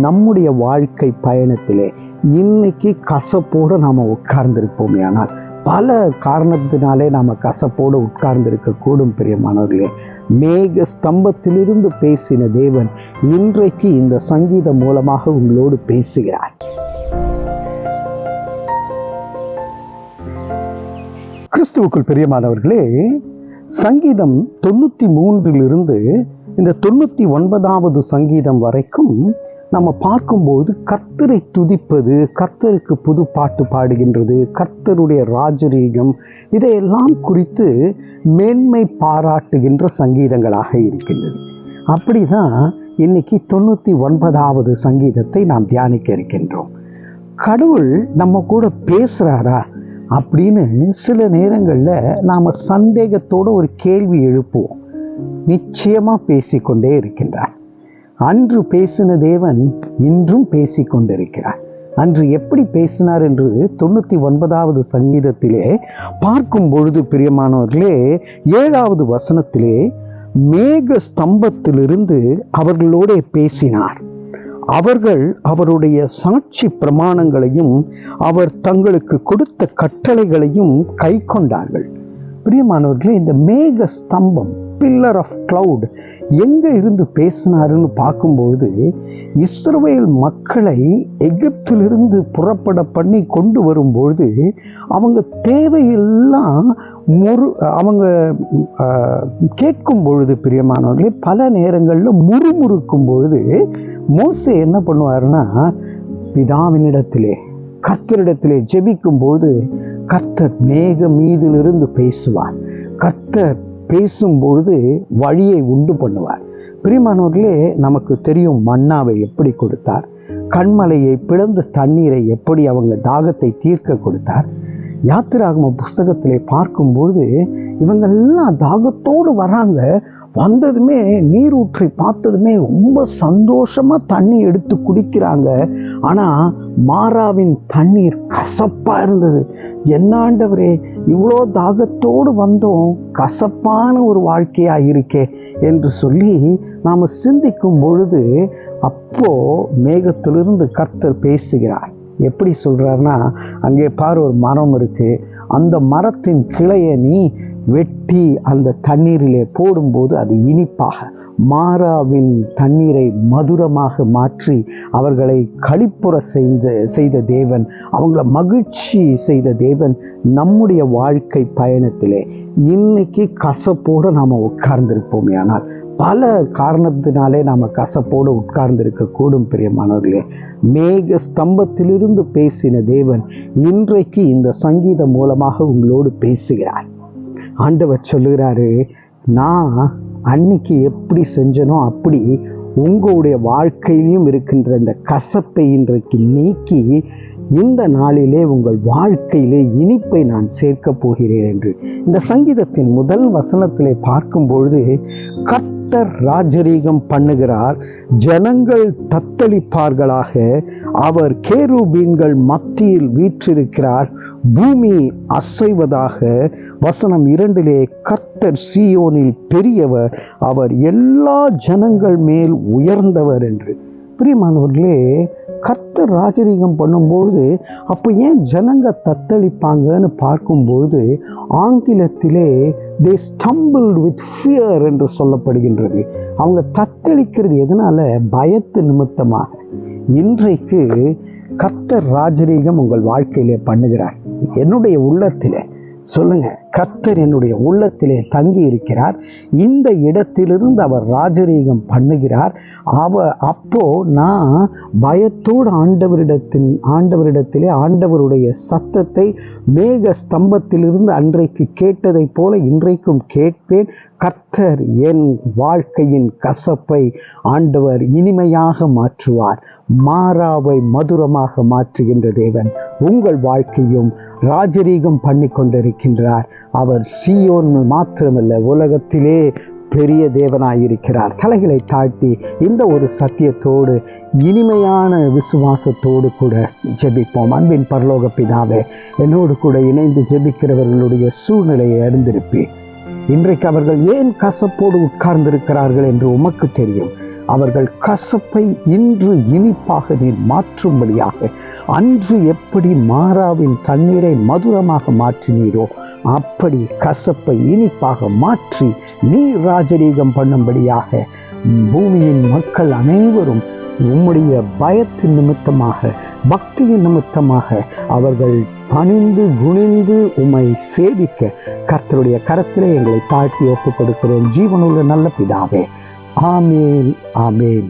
நம்முடைய வாழ்க்கை பயணத்திலே இன்னைக்கு கசப்போடு நாம் உட்கார்ந்திருப்போமே ஆனால் பல காரணத்தினாலே நாம் கசப்போடு உட்கார்ந்திருக்க கூடும் பிரியமானவர்களே. மேக ஸ்தம்பத்திலிருந்து பேசின தேவன் இன்றைக்கு இந்த சங்கீதம் மூலமாக உங்களோடு பேசுகிறார். கிறிஸ்துவுக்குள் பிரியமானவர்களே சங்கீதம் தொண்ணூற்றி மூன்றிலிருந்து இந்த தொண்ணூற்றி ஒன்பதாவது சங்கீதம் வரைக்கும் நம்ம பார்க்கும்போது கர்த்தரை துதிப்பது கர்த்தருக்கு புது பாட்டு பாடுகின்றது கர்த்தருடைய ராஜரீகம் இதையெல்லாம் குறித்து மேன்மை பாராட்டுகின்ற சங்கீதங்களாக இருக்கின்றது. அப்படிதான் இன்னைக்கு தொண்ணூற்றி ஒன்பதாவது சங்கீதத்தை நாம் தியானிக்க இருக்கின்றோம். கடவுள் நம்ம கூட பேசுகிறாரா அப்படின்னு சில நேரங்களில் நாம் சந்தேகத்தோடு ஒரு கேள்வி எழுப்புவோம். நிச்சயமாக பேசிக்கொண்டே இருக்கின்றார். அன்று பேசின தேவன் இன்றும் பேசிக்கொண்டிருக்கிறார். அன்று எப்படி பேசினார் என்று தொண்ணூற்றி ஒன்பதாவது சங்கீதத்திலே பார்க்கும் பொழுது பிரியமானவர்களே ஏழாவது வசனத்திலே மேக ஸ்தம்பத்திலிருந்து அவர்களோடே பேசினார். அவர்கள் அவருடைய சாட்சி பிரமாணங்களையும் அவர் தங்களுக்கு கொடுத்த கட்டளைகளையும் கை கொண்டார்கள் பிரியமானவர்களே இந்த மேக ஸ்தம்பம் பில்லர் ஆஃப் கிளவுட் எங்கே இருந்து பேசினாருன்னு பார்க்கும்பொழுது இஸ்ரவேல் மக்களை எகிப்திலிருந்து புறப்பட பண்ணி கொண்டு வரும்பொழுது அவங்க தேவையெல்லாம் முறு அவங்க கேட்கும் பொழுது பிரியமானவர்களே பல நேரங்களில் முறுமுறுக்கும் பொழுது மோசே என்ன பண்ணுவாருன்னா பிதாவினிடத்திலே கர்த்தரிடத்திலே ஜெபிக்கும் போது கர்த்தர் மேக மீதிலிருந்து பேசுவார். கர்த்தர் பேசும்பொழுது வழியை உண்டு பண்ணுவார். பிரிமானவர்களே நமக்கு தெரியும் மன்னாவை எப்படி கொடுத்தார். கண்மலையை பிளந்த தண்ணீரை எப்படி அவங்க தாகத்தை தீர்க்க கொடுத்தார். யாத்திராகம புஸ்தகத்திலே பார்க்கும்போது இவங்கெல்லாம் தாகத்தோடு வராங்க. வந்ததுமே நீரூற்றை பார்த்ததுமே ரொம்ப சந்தோஷமாக தண்ணி எடுத்து குடிக்கிறாங்க. ஆனால் மாறாவின் தண்ணீர் கசப்பா இருந்தது. என்னாண்டவரே இவ்வளோ தாகத்தோடு வந்தோம் கசப்பான ஒரு வாழ்க்கையா இருக்கே என்று சொல்லி நாம் சிந்திக்கும் பொழுது அப்போ மேகத்திலிருந்து கர்த்தர் பேசுகிறார். எப்படி சொல்கிறாருன்னா அங்கே பார் ஒரு மரம் இருக்குது அந்த மரத்தின் கிளையை நீ வெட்டி அந்த தண்ணீரிலே போடும்போது அது இனிப்பாக மாறாவின் தண்ணீரை மதுரமாக மாற்றி அவர்களை களிப்புற செய்த செய்த தேவன் அவங்கள மகிழ்ச்சி செய்த தேவன் நம்முடைய வாழ்க்கை பயணத்திலே. இன்னைக்கு கசப்போடு நாம் உட்கார்ந்திருப்போமே ஆனால் பல காரணத்தினாலே நாம் கசப்போடு உட்கார்ந்திருக்க கூடும் பிரியமானவர்களே. மேக ஸ்தம்பத்திலிருந்து பேசின தேவன் இன்றைக்கு இந்த சங்கீதம் மூலமாக உங்களோடு பேசுகிறார். ஆண்டவர் சொல்லுகிறாரு நான் அன்னைக்கு எப்படி செஞ்சனோ அப்படி உங்களுடைய வாழ்க்கையிலும் இருக்கின்ற இந்த கசப்பை இன்றைக்கு நீக்கி இந்த நாளிலே உங்கள் வாழ்க்கையிலே இனிப்பை நான் சேர்க்க போகிறேன் என்று. இந்த சங்கீதத்தின் முதல் வசனத்திலே பார்க்கும் பொழுது கர்த்தர் ராஜரீகம் பண்ணுகிறார் ஜனங்கள் தத்தளிப்பார்களாக அவர் கேருபீன்கள் மத்தியில் வீற்றிருக்கிறார் பூமி அசைவதாக வசனம் இரண்டிலே கர்த்தர் சீயோனில் பெரியவர் அவர் எல்லா ஜனங்கள் மேல் உயர்ந்தவர் என்று. பிரியமானவர்களே கர்த்தர் ராஜரீகம் பண்ணும்பொழுது அப்போ ஏன் ஜனங்க தத்தளிப்பாங்கன்னு பார்க்கும்பொழுது ஆங்கிலத்திலே தே ஸ்டம்பிள் வித் ஃபியர் என்று சொல்லப்படுகின்றது. அவங்க தத்தளிக்கிறது எதனால்? பயத்து நிமித்தமாக. இன்றைக்கு கர்த்தர் ராஜரீகம் உங்கள் வாழ்க்கையிலே பண்ணுகிறார். என்னுடைய உள்ளத்திலே சொல்லுங்க கர்த்தர் என்னுடைய உள்ளத்திலே தங்கி இருக்கிறார். இந்த இடத்திலிருந்து அவர் ராஜரீகம் பண்ணுகிறார். அவ அப்போ நான் பயத்தோடு ஆண்டவரிடத்தில் ஆண்டவரிடத்திலே ஆண்டவருடைய சத்தத்தை மேக ஸ்தம்பத்திலிருந்து அன்றைக்கு கேட்டதைப் போல இன்றைக்கும் கேட்பேன். கர்த்தர் என் வாழ்க்கையின் கசப்பை ஆண்டவர் இனிமையாக மாற்றுவார். மாறாவை மதுரமாக மாற்றுகின்ற தேவன் உங்கள் வாழ்க்கையும் ராஜரீகம் பண்ணி கொண்டிருக்கின்றார் அவர் சீயோன் மாத்திரமல்ல உலகத்திலே பெரிய தேவனாயிருக்கிறார். தலைகளை தாழ்த்தி இந்த ஒரு சத்தியத்தோடு இனிமையான விசுவாசத்தோடு கூட ஜெபிப்போம். அன்பின் பரலோக பிதாவே என்னோடு கூட இணைந்து ஜெபிக்கிறவர்களுடைய சூழ்நிலையை அறிந்திருப்பேன் இன்றைக்கு அவர்கள் ஏன் கசப்போடு உட்கார்ந்திருக்கிறார்கள் என்று உமக்கு தெரியும். அவர்கள் கசப்பை இன்று இனிப்பாக நீர் மாற்றும்படியாக அன்று எப்படி மாறாவின் தண்ணீரை மதுரமாக மாற்றினீரோ அப்படி கசப்பை இனிப்பாக மாற்றி நீர் ராஜரீகம் பண்ணும்படியாக பூமியின் மக்கள் அனைவரும் உம்முடைய பயத்தின் நிமித்தமாக பக்தியின் நிமித்தமாக அவர்கள் பணிந்து குனிந்து உமை சேவிக்க கர்த்தருடைய கரத்திலே எங்களை தாழ்த்தி ஒப்புக் கொடுக்கிறோம் ஜீவனுள்ள நல்ல பிதாவே ஆமேன் ஆமேன்